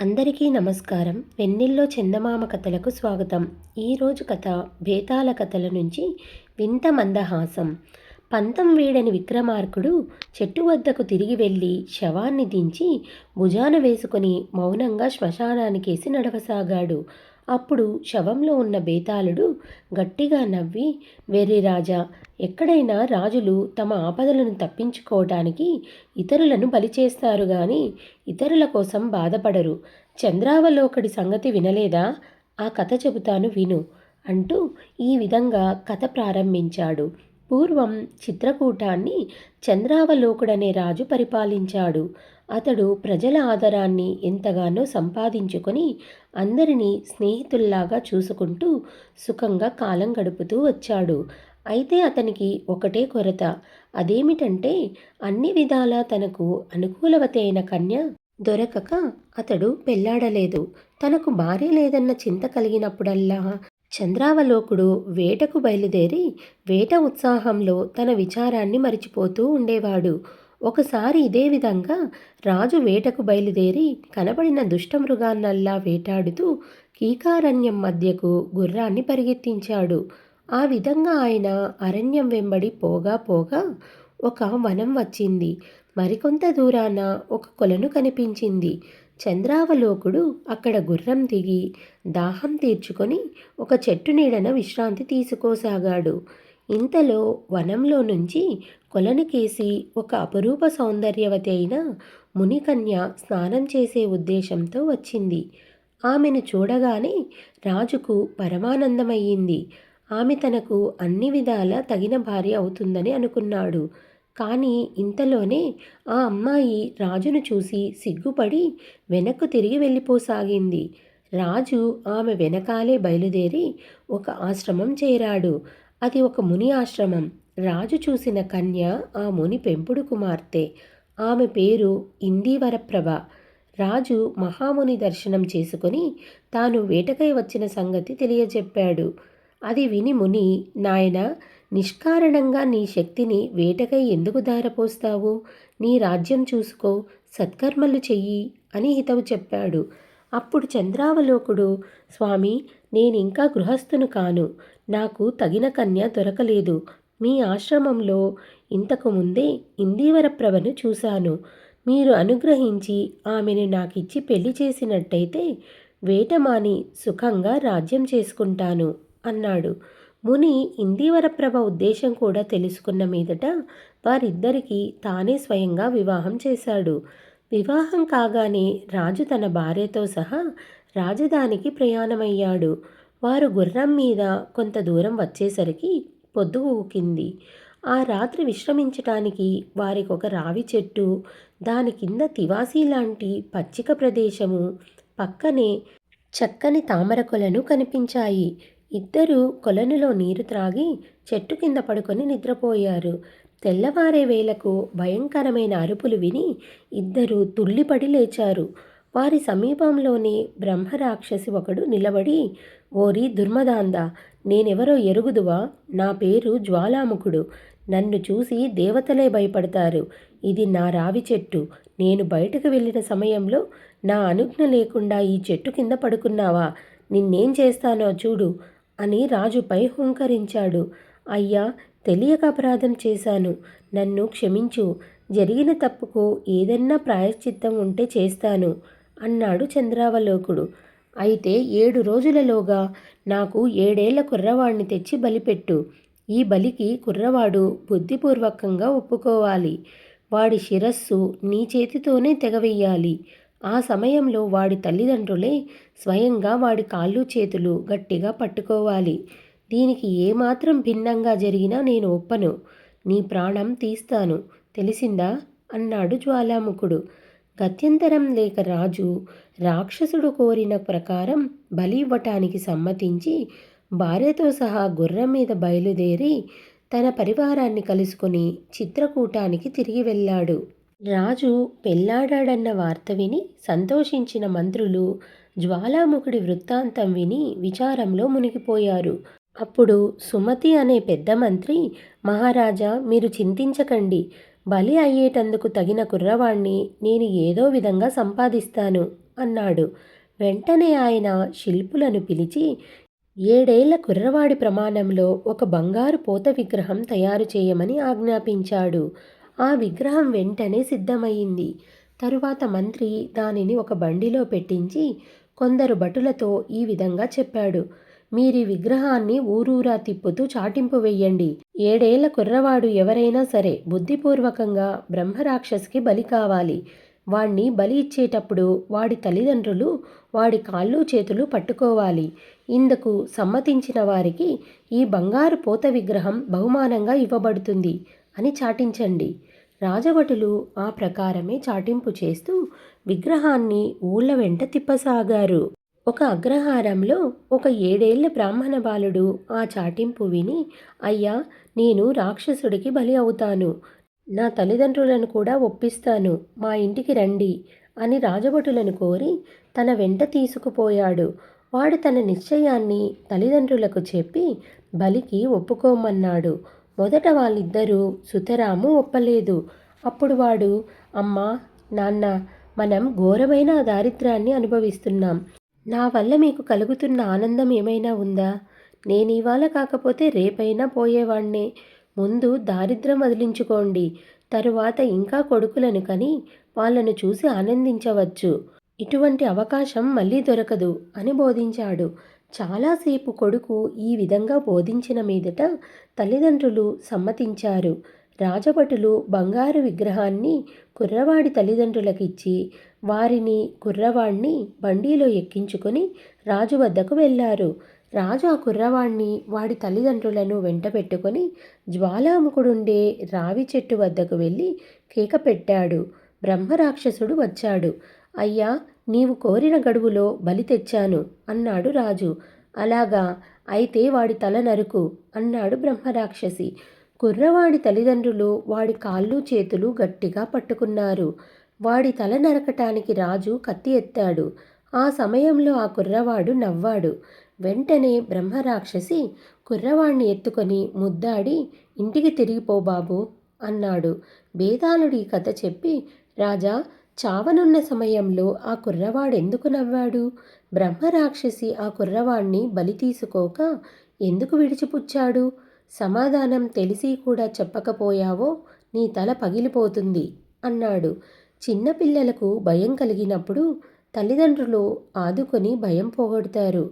అందరికీ నమస్కారం. వెన్నెల్లో చందమామ కథలకు స్వాగతం. ఈరోజు కథ బేతాల కథల నుంచి వింత మందహాసం. పంతం వీడని విక్రమార్కుడు చెట్టు వద్దకు తిరిగి వెళ్ళి శవాన్ని దించి భుజాన వేసుకొని మౌనంగా శ్మశానానికేసి నడవసాగాడు. అప్పుడు శవంలో ఉన్న బేతాళుడు గట్టిగా నవ్వి వెర్రి రాజా ఎక్కడైనా రాజులు తమ ఆపదలను తప్పించుకోవటానికి ఇతరులను బలిచేస్తారు గాని ఇతరుల కోసం బాధపడరు. చంద్రావలోకడి సంగతి వినలేదా? ఆ కథ చెబుతాను విను అంటూ ఈ విధంగా కథ ప్రారంభించాడు. పూర్వం చిత్రకూటాన్ని చంద్రావలోకుడనే రాజు పరిపాలించాడు. అతడు ప్రజల ఆదరాన్ని ఎంతగానో సంపాదించుకొని అందరినీ స్నేహితుల్లాగా చూసుకుంటూ సుఖంగా కాలం గడుపుతూ వచ్చాడు. అయితే అతనికి ఒకటే కొరత. అదేమిటంటే అన్ని విధాలా తనకు అనుకూలవతి అయిన కన్య దొరకక అతడు పెళ్ళాడలేదు. తనకు భార్య లేదన్న చింత కలిగినప్పుడల్లా చంద్రావలోకుడు వేటకు బయలుదేరి వేట ఉత్సాహంలో తన విచారాన్ని మరిచిపోతూ ఉండేవాడు. ఒకసారి ఇదే విధంగా రాజు వేటకు బయలుదేరి కనబడిన దుష్టమృగాన్నల్లా వేటాడుతూ కీకారణ్యం మధ్యకు గుర్రాన్ని పరిగెత్తించాడు. ఆ విధంగా ఆయన అరణ్యం వెంబడి పోగా పోగా ఒక వనం వచ్చింది. మరికొంత దూరాన ఒక కొలను కనిపించింది. చంద్రావలోకుడు అక్కడ గుర్రం దిగి దాహం తీర్చుకొని ఒక చెట్టు నీడన విశ్రాంతి తీసుకోసాగాడు. ఇంతలో వనంలో నుంచి కొలనుకేసి ఒక అపరూప సౌందర్యవతి అయిన మునికన్య స్నానం చేసే ఉద్దేశంతో వచ్చింది. ఆమెను చూడగానే రాజుకు పరమానందమయ్యింది. ఆమె తనకు అన్ని విధాల తగిన భార్య అవుతుందని అనుకున్నాడు. కానీ ఇంతలోనే ఆ అమ్మాయి రాజును చూసి సిగ్గుపడి వెనక్కు తిరిగి వెళ్ళిపోసాగింది. రాజు ఆమె వెనకాలే బయలుదేరి ఒక ఆశ్రమం చేరాడు. అది ఒక ముని ఆశ్రమం. రాజు చూసిన కన్య ఆ ముని పెంపుడు కుమార్తె. ఆమె పేరు ఇందీవరప్రభ. రాజు మహాముని దర్శనం చేసుకుని తాను వేటకై వచ్చిన సంగతి తెలియజెప్పాడు. అది విని ముని నాయన నిష్కారణంగా నీ శక్తిని వేటకై ఎందుకు దారపోస్తావు నీ రాజ్యం చూసుకో సత్కర్మలు చెయ్యి అని హితవు చెప్పాడు. అప్పుడు చంద్రావలోకుడు స్వామి నేనింకా గృహస్థును కాను. నాకు తగిన కన్య దొరకలేదు. మీ ఆశ్రమంలో ఇంతకు ముందే ఇందీవరప్రభను చూశాను. మీరు అనుగ్రహించి ఆమెను నాకిచ్చి పెళ్ళి చేసినట్టయితే వేటమాని సుఖంగా రాజ్యం చేసుకుంటాను అన్నాడు. ముని ఇందీవరప్రభ ఉద్దేశం కూడా తెలుసుకున్న మీదట వారిద్దరికీ తానే స్వయంగా వివాహం చేశాడు. వివాహం కాగానే రాజు తన భార్యతో సహా రాజధానికి ప్రయాణమయ్యాడు. వారు గుర్రం మీద కొంత దూరం వచ్చేసరికి పొద్దు ఊకింది. ఆ రాత్రి విశ్రమించటానికి వారికి ఒక రావి చెట్టు దాని కింద తివాసీ లాంటి పచ్చిక ప్రదేశము పక్కనే చక్కని తామరకులను కనిపించాయి. ఇద్దరూ కొలనులో నీరు త్రాగి చెట్టు కింద పడుకొని నిద్రపోయారు. తెల్లవారే వేళకు భయంకరమైన అరుపులు విని ఇద్దరూ తుళ్ళిపడి లేచారు. వారి సమీపంలోనే బ్రహ్మరాక్షసి ఒకడు నిలబడి ఓరి దుర్మదాంద నేనెవరో ఎరుగుదువా? నా పేరు జ్వాలాముఖుడు. నన్ను చూసి దేవతలే భయపడతారు. ఇది నా రావి చెట్టు. నేను బయటకు వెళ్ళిన సమయంలో నా అనుజ్ఞ లేకుండా ఈ చెట్టు కింద పడుకున్నావా? నిన్నేం చేస్తానో చూడు. అని రాజుపై హుంకరించాడు. అయ్యా తెలియక అపరాధం చేశాను. నన్ను క్షమించు. జరిగిన తప్పుకు ఏదన్నా ప్రాయశ్చిత్తం ఉంటే చేస్తాను అన్నాడు చంద్రావలోకుడు. అయితే ఏడు రోజులలోగా నాకు ఏడేళ్ళ కుర్రవాడిని తెచ్చి బలిపెట్టు. ఈ బలికి కుర్రవాడు బుద్ధిపూర్వకంగా ఒప్పుకోవాలి. వాడి శిరస్సు నీ చేతితోనే తెగవెయ్యాలి ఆ సమయంలో వాడి తల్లిదండ్రులే స్వయంగా వాడి కాళ్ళు చేతులు గట్టిగా పట్టుకోవాలి. దీనికి ఏమాత్రం భిన్నంగా జరిగినా నేను ఒప్పను. నీ ప్రాణం తీస్తాను. తెలిసిందా? అన్నాడు జ్వాలాముఖుడు. గత్యంతరం లేక రాజు రాక్షసుడు కోరిన ప్రకారం బలి ఇవ్వటానికి సమ్మతించి భార్యతో సహా గుర్రం మీద బయలుదేరి తన పరివారాన్ని కలుసుకుని చిత్రకూటానికి తిరిగి వెళ్ళాడు. రాజు పెళ్ళాడాడన్న వార్త విని సంతోషించిన మంత్రులు జ్వాలాముఖుడి వృత్తాంతం విని విచారంలో మునిగిపోయారు. అప్పుడు సుమతి అనే పెద్ద మంత్రి మహారాజా మీరు చింతించకండి. బలి అయ్యేటందుకు తగిన కుర్రవాణ్ణి నేను ఏదో విధంగా సంపాదిస్తాను అన్నాడు. వెంటనే ఆయన శిల్పులను పిలిచి ఏడేళ్ళ కుర్రవాడి ప్రమాణంలో ఒక బంగారు పోత విగ్రహం తయారు చేయమని ఆజ్ఞాపించాడు. ఆ విగ్రహం వెంటనే సిద్ధమయ్యింది. తరువాత మంత్రి దానిని ఒక బండిలో పెట్టించి కొందరు భటులతో ఈ విధంగా చెప్పాడు. మీరి విగ్రహాన్ని ఊరూరా తిప్పుతూ చాటింపు వెయ్యండి. ఏడేళ్ళ కుర్రవాడు ఎవరైనా సరే బుద్ధిపూర్వకంగా బ్రహ్మరాక్షస్కి బలి కావాలి. వాణ్ణి బలి ఇచ్చేటప్పుడు వాడి తల్లిదండ్రులు వాడి కాళ్ళు చేతులు పట్టుకోవాలి. ఇందుకు సమ్మతించిన వారికి ఈ బంగారు పోత విగ్రహం బహుమానంగా ఇవ్వబడుతుంది అని చాటించండి. రాజభటులు ఆ ప్రకారమే చాటింపు చేస్తూ విగ్రహాన్ని ఊళ్ళ వెంట తిప్పసాగారు. ఒక అగ్రహారంలో ఒక ఏడేళ్ళ బ్రాహ్మణ బాలుడు ఆ చాటింపు విని అయ్యా నేను రాక్షసుడికి బలి అవుతాను. నా తల్లిదండ్రులను కూడా ఒప్పిస్తాను. మా ఇంటికి రండి అని రాజభటులను కోరి తన వెంట తీసుకుపోయాడు. వాడు తన నిశ్చయాన్ని తల్లిదండ్రులకు చెప్పి బలికి ఒప్పుకోమన్నాడు. మొదట వాళ్ళిద్దరూ సుతరాము ఒప్పలేదు. అప్పుడు వాడు అమ్మా నాన్న మనం ఘోరమైన దారిద్రాన్ని అనుభవిస్తున్నాం. నా వల్ల మీకు కలుగుతున్న ఆనందం ఏమైనా ఉందా? నేను ఇవాళ కాకపోతే రేపైనా పోయేవాణ్ణే. ముందు దారిద్ర్యం వదిలించుకోండి. తరువాత ఇంకా కొడుకులను కని వాళ్ళను చూసి ఆనందించవచ్చు. ఇటువంటి అవకాశం మళ్ళీ దొరకదు అని బోధించాడు. చాలాసేపు కొడుకు ఈ విధంగా బోధించిన మీదట తల్లిదండ్రులు సమ్మతించారు. రాజభటులు బంగారు విగ్రహాన్ని కుర్రవాడి తల్లిదండ్రులకిచ్చి వారిని కుర్రవాణ్ణి బండిలో ఎక్కించుకొని రాజు వద్దకు వెళ్ళారు. రాజు ఆ కుర్రవాణ్ణి వాడి తల్లిదండ్రులను వెంట పెట్టుకొని జ్వాలాముఖుడుండే రావి చెట్టు వద్దకు వెళ్ళి కేక పెట్టాడు. బ్రహ్మరాక్షసుడు వచ్చాడు. అయ్యా నీవు కోరిన గడువులో బలి తెచ్చాను అన్నాడు రాజు. అలాగా? అయితే వాడి తల నరుకు అన్నాడు బ్రహ్మరాక్షసి. కుర్రవాడి తల్లిదండ్రులు వాడి కాళ్ళు చేతులు గట్టిగా పట్టుకున్నారు. వాడి తల నరకటానికి రాజు కత్తి ఎత్తాడు. ఆ సమయంలో ఆ కుర్రవాడు నవ్వాడు. వెంటనే బ్రహ్మరాక్షసి కుర్రవాణ్ణి ఎత్తుకొని ముద్దాడి ఇంటికి తిరిగిపో బాబు అన్నాడు. బేతాళుడి కథ చెప్పి రాజా చావనున్న సమయంలో ఆ కుర్రవాడెందుకు నవ్వాడు? బ్రహ్మరాక్షసి ఆ కుర్రవాణ్ణి బలి తీసుకోక ఎందుకు విడిచిపుచ్చాడు? సమాధానం తెలిసి కూడా చెప్పకపోయావో నీ తల పగిలిపోతుంది అన్నాడు. చిన్నపిల్లలకు భయం కలిగినప్పుడు తల్లిదండ్రులు ఆదుకొని భయం పోగొడతారు.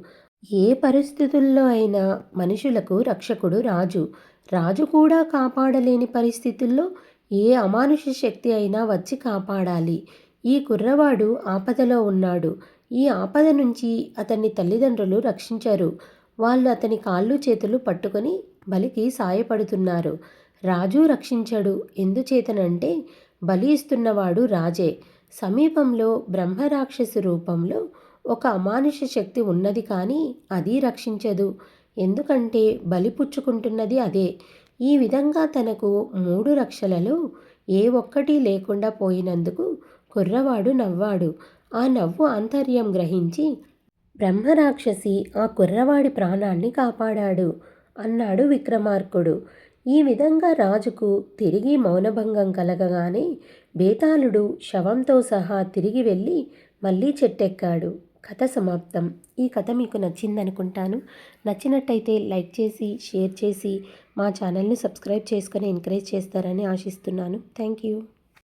ఏ పరిస్థితుల్లో అయినా మనుషులకు రక్షకుడు రాజు. రాజు కూడా కాపాడలేని పరిస్థితుల్లో ఏ అమానుష శక్తి అయినా వచ్చి కాపాడాలి. ఈ కుర్రవాడు ఆపదలో ఉన్నాడు. ఈ ఆపద నుంచి అతన్ని తల్లిదండ్రులు రక్షించారు. వాళ్ళు అతని కాళ్ళు చేతులు పట్టుకొని బలికి సాయపడుతున్నారు. రాజు రక్షించడు. ఎందుచేతనంటే బలి ఇస్తున్నవాడు రాజే. సమీపంలో బ్రహ్మరాక్షసి రూపంలో ఒక అమానుష శక్తి ఉన్నది కానీ అది రక్షించదు. ఎందుకంటే బలిపుచ్చుకుంటున్నది అదే. ఈ విధంగా తనకు మూడు రక్షలలో ఏ ఒక్కటి లేకుండా పోయినందుకు కుర్రవాడు నవ్వాడు. ఆ నవ్వు ఆంతర్యం గ్రహించి బ్రహ్మరాక్షసి ఆ కుర్రవాడి ప్రాణాన్ని కాపాడాడు అన్నాడు విక్రమార్కుడు. ఈ విధంగా రాజుకు తిరిగి మౌనభంగం కలగగానే బేతాళుడు శవంతో సహా తిరిగి వెళ్ళి మళ్ళీ చెట్టెక్కాడు. కథ సమాప్తం. ఈ కథ మీకు నచ్చిందనుకుంటాను. నచ్చినట్టయితే లైక్ చేసి షేర్ చేసి మా ఛానల్ని సబ్స్క్రైబ్ చేసుకొని ఎంకరేజ్ చేస్తారని ఆశిస్తున్నాను. Thank you.